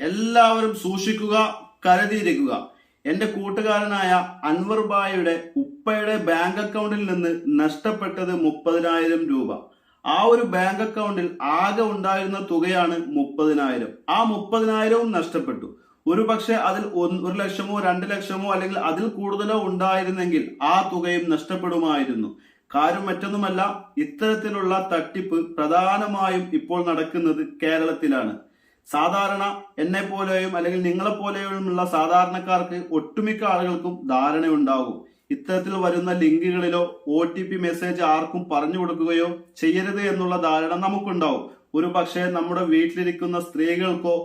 എല്ലാവരും സൂക്ഷിക്കുക കരുതിയിരിക്കുക. എന്റെ കൂട്ടുകാരനായ അൻവർ ബായുടെ ഉപ്പയുടെ ബാങ്ക് അക്കൗണ്ടിൽ നിന്ന് നഷ്ടപ്പെട്ടത് മുപ്പതിനായിരം രൂപ. ആ ഒരു ബാങ്ക് അക്കൗണ്ടിൽ ആകെ ഉണ്ടായിരുന്ന തുകയാണ് മുപ്പതിനായിരം. ആ മുപ്പതിനായിരവും നഷ്ടപ്പെട്ടു. ഒരു പക്ഷെ അതിൽ ഒരു ലക്ഷമോ രണ്ട് ലക്ഷമോ അല്ലെങ്കിൽ അതിൽ കൂടുതലോ ഉണ്ടായിരുന്നെങ്കിൽ ആ തുകയും നഷ്ടപ്പെടുമായിരുന്നു. കാര്യം മറ്റൊന്നുമല്ല ഇത്തരത്തിലുള്ള തട്ടിപ്പ് പ്രധാനമായും ഇപ്പോൾ നടക്കുന്നത് കേരളത്തിലാണ്. സാധാരണ എന്നെ പോലെയും അല്ലെങ്കിൽ നിങ്ങളെ പോലെയുമുള്ള സാധാരണക്കാർക്ക് ഒട്ടുമിക്ക ആളുകൾക്കും ധാരണയുണ്ടാകും. ഇത്തരത്തിൽ വരുന്ന ലിങ്കുകളിലോ ഒ ടി പി മെസ്സേജ് ആർക്കും പറഞ്ഞു കൊടുക്കുകയോ ചെയ്യരുത് എന്നുള്ള ധാരണ നമുക്കുണ്ടാവും. ഒരു പക്ഷേ നമ്മുടെ വീട്ടിലിരിക്കുന്ന സ്ത്രീകൾക്കോ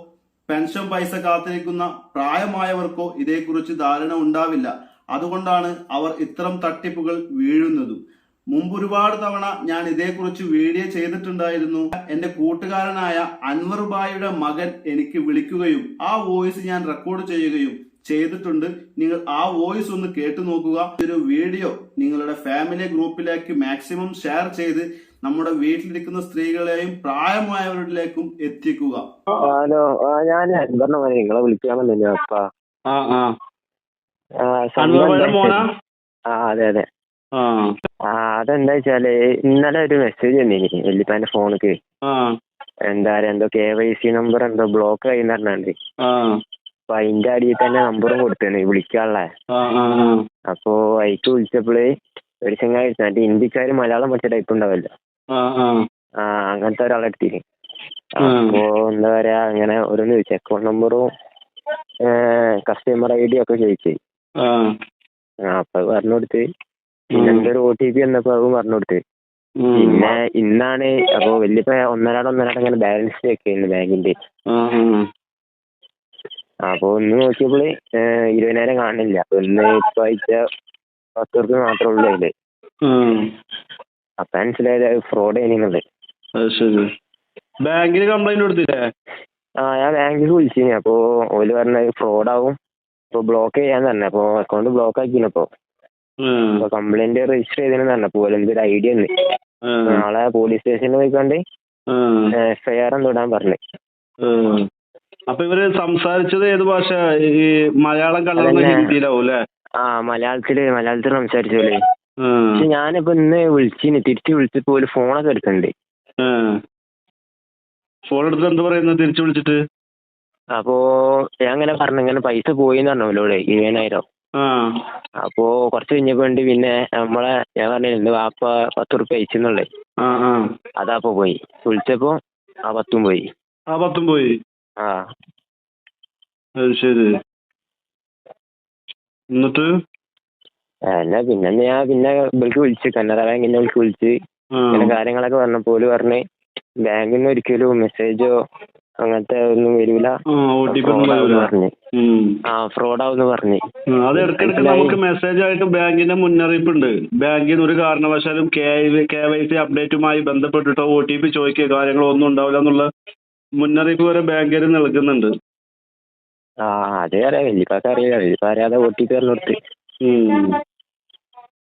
പെൻഷൻ പൈസ കാത്തിരിക്കുന്ന പ്രായമായവർക്കോ ഇതേക്കുറിച്ച് ധാരണ ഉണ്ടാവില്ല. അതുകൊണ്ടാണ് അവർ ഇത്തരം തട്ടിപ്പുകൾ വീഴുന്നതും. മുമ്പ് ഒരുപാട് തവണ ഞാൻ ഇതേക്കുറിച്ച് വീഡിയോ ചെയ്തിട്ടുണ്ടായിരുന്നു. എന്റെ കൂട്ടുകാരനായ അൻവർ ബായിയുടെ മകൻ എനിക്ക് വിളിക്കുകയും ആ വോയിസ് ഞാൻ റെക്കോർഡ് ചെയ്യുകയും ചെയ്തിട്ടുണ്ട്. നിങ്ങൾ ആ വോയിസ് ഒന്ന് കേട്ടു നോക്കുക. ഈ ഒരു വീഡിയോ നിങ്ങളുടെ ഫാമിലി ഗ്രൂപ്പിലേക്ക് മാക്സിമം ഷെയർ ചെയ്ത് നമ്മുടെ വീട്ടിലിരിക്കുന്ന സ്ത്രീകളെയും പ്രായമായവരിലേക്കും എത്തിക്കുക. ഹലോ ഞാൻ നിങ്ങളെ വിളിക്കാമല്ലോ അതെ അതെ. ആ അതെന്താ വെച്ചാൽ ഇന്നലെ ഒരു മെസ്സേജ് വന്നിനി വല്യപ്പാന്റെ ഫോണിക്ക് എന്താ പറയാ എന്തോ കെ വൈ സി നമ്പർ എന്തോ ബ്ലോക്ക് ആയി പറഞ്ഞാണ്ട്. അപ്പൊ അതിന്റെ അടിയിൽ തന്നെ നമ്പറും കൊടുത്തേണ് വിളിക്കാനുള്ള അപ്പൊ അയിക്ക് വിളിച്ചപ്പോൾ ഒരു ചങ്ങായി മറ്റേ ഹിന്ദിക്കാര് മലയാളം പഠിച്ച ടൈപ്പ് ഉണ്ടാവല്ലോ. ആ അങ്ങനത്തെ ഒരാളെ എടുത്തിന്. ഉം. അപ്പോ എന്താ പറയാ അങ്ങനെ ഓരോന്ന് ചോദിച്ചു അക്കൗണ്ട് നമ്പറും കസ്റ്റമർ ഐ ഡി ഒക്കെ ചോദിച്ചു. അപ്പൊ പറഞ്ഞു കൊടുത്ത്. പിന്നെ എന്റെ ഒരു ഒ ടി പി വന്നപ്പോ അതും പറഞ്ഞു കൊടുത്ത്. പിന്നെ ഇന്നാണ് അപ്പൊ വലിയപ്പ ഒന്നരാട് ഒന്നരാട് അങ്ങനെ ബാലൻസ് വെക്കുന്നു ബാങ്കിന്റെ. അപ്പൊ ഒന്ന് നോക്കിയപ്പോൾ ഇരുപതിനായിരം കാണില്ല അപ്പൊ ഇന്ന് ഇപ്പൊ അയച്ച പത്ത് റുപ്യ മാത്രമേ ഉള്ളൂ അതിൽ. ഉം. അപ്പൊ മനസ്സിലായത് അത് കൊടുത്തില്ലേ? ആ ഞാൻ ബാങ്കിൽ വിളിച്ചിനി. അപ്പൊ ഓൽ പറഞ്ഞത് ഫ്രോഡ് ആവും. അപ്പൊ ബ്ലോക്ക് ചെയ്യാൻ തന്നെ അപ്പൊ അക്കൗണ്ട് ബ്ലോക്ക് ആക്കിനപ്പോ ഉം. അപ്പൊ കംപ്ലൈന്റ് രജിസ്റ്റർ ചെയ്തതിന് പറഞ്ഞു. അപ്പൊ ഓൽ ഒരു ഐഡിയ ഉണ്ട് നാളെ പോലീസ് സ്റ്റേഷനിൽ പോയിക്കൊണ്ട് എഫ്ഐആർ എന്തോ ഇടാൻ പറഞ്ഞു. അപ്പൊ ഇവർ സംസാരിച്ചത് ഏത് ഭാഷ? ഈ മലയാളം കലർന്ന. ഹിന്ദിയിലാവും അല്ലെ? ആ മലയാളത്തിൽ മലയാളത്തിൽ സംസാരിച്ചോളേ ഉം. പക്ഷെ ഞാനിപ്പോ ഇന്ന് വിളിച്ചിന്. തിരിച്ച് വിളിച്ചപ്പോ ഒരു ഫോണൊക്കെ എടുക്കണ്ട്. ഫോൺ എടുത്തിട്ട് എന്ത് പറയുന്നു തിരിച്ചു വിളിച്ചിട്ട്? അപ്പോ ഞാൻ ഇങ്ങനെ പറഞ്ഞു ഇങ്ങനെ പൈസ പോയിന്ന് പറഞ്ഞു ഓലോട് ഇരുപതിനായിരം. അപ്പോ കുറച്ച് കഴിഞ്ഞപ്പോ ഉണ്ട് പിന്നെ നമ്മളെ ഞാൻ പറഞ്ഞു ഇന്ന് വാപ്പ പത്ത് റുപ്യ അയച്ചെന്നുള്ളേ അതാപ്പോ പോയി. വിളിച്ചപ്പോ ആ പത്തും പോയി. ആ പത്തും പോയി. ആ. അത് ശരി. എന്നിട്ട്? അല്ല പിന്നെ ഞാൻ പിന്നെ ഇവർക്ക് വിളിച്ച് കന്നഡ ബാങ്കിന്റെ വിളിച്ച് വിളിച്ച് ഇങ്ങനെ കാര്യങ്ങളൊക്കെ പറഞ്ഞപ്പോ ഓൽ പറഞ്ഞ് ബാങ്കിൽ നിന്ന് ഒരിക്കലും മെസ്സേജോ അങ്ങനത്തെ ഒന്നും വരൂല. ആ ഫ്രോഡ് ആവുന്ന് പറഞ്ഞ്. അത് മനസ്സിലായി. നമുക്ക് മെസ്സേജ് ആയിട്ട് ബാങ്കിന്റെ മുന്നറിയിപ്പ് ഉണ്ട് ബാങ്കിൽ നിന്ന് ഒരു കാരണവശാലും കെ കെ വൈ സി അപ്ഡേറ്റുമായി ബന്ധപ്പെട്ടിട്ടോ ഒ ടി പി ചോദിക്കുക കാര്യങ്ങളോ ഒന്നും ഉണ്ടാവില്ല എന്നുള്ള മുന്നറിയിപ്പ് വരെ ബാങ്കുകാർ നൽകുന്നുണ്ട്. ആ അതേ അറിയാം. വലിയപ്പാക്ക് അറിയാം. വലിയപ്പ അറിയാതെ ഒ ടി പി പറഞ്ഞ് കൊടുത്ത്.